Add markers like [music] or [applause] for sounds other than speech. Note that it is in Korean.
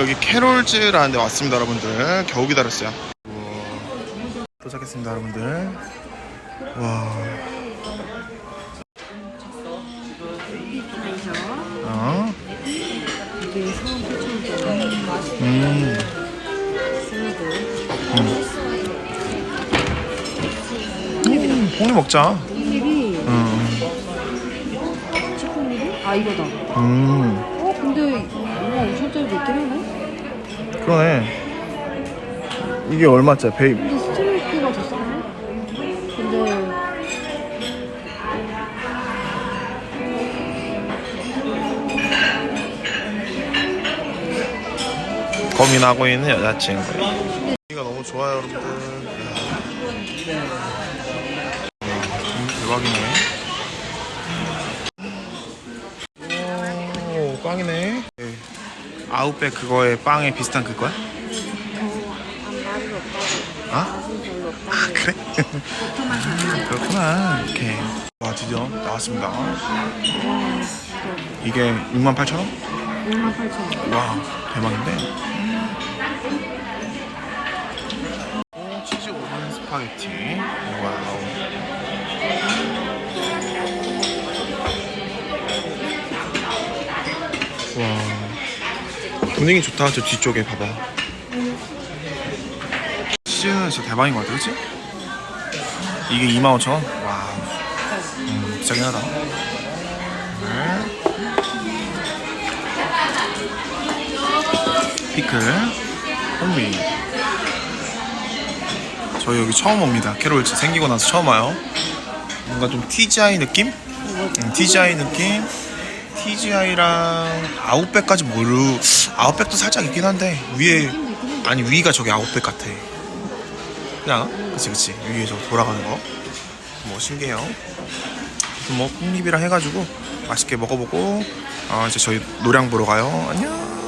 여기 캐롤즈라는 데 왔습니다 여러분들 겨우 기다렸어요 우와. 도착했습니다 여러분들 와 어? 이게 4만 8천 원. 음. 음, 콩이 먹자 콩잎이 음. 아 이거다. 음. 어 근데 5만 5천짜리도 있긴 하네. 그러네 이게 얼마짜리 베이비 근데 스테이크가 더 싸네. 근데 고민하고 있는 여자친구. 이가 너무 좋아요, 여러분들. 이야. 음, 대박이네. 오, 빵이네. 네. 아웃백 그거에 빵에 비슷한 그거야? 아? 아, 그래? [laughs] 그렇구나. 이렇게. 와, 드디어 나왔습니다. 이게 68,000원? 5만 8천 원. 와 대박인데 오 치즈 오븐 스파게티 와우 분위기 좋다 저 뒤쪽에 봐봐 치즈는 진짜 대박인 것 같아 그치? 이게 25,000원? 와우 음, 비싸긴 하다 네. 피클, 홍미. 저희 여기 처음 옵니다. 캐롤즈 생기고 나서 처음 와요. 뭔가 좀 TGI 느낌? 음, TGI 느낌? TGI랑 아웃백까지 모르. 아웃백도 살짝 있긴 한데 위에 아니 위가 저기 아웃백 같아. 않아? 그치 그치 위에 저 돌아가는 거. 뭐 신기해요. 뭐 콩잎이랑 해가지고 맛있게 먹어보고 어, 이제 저희 노량 보러 가요. 안녕.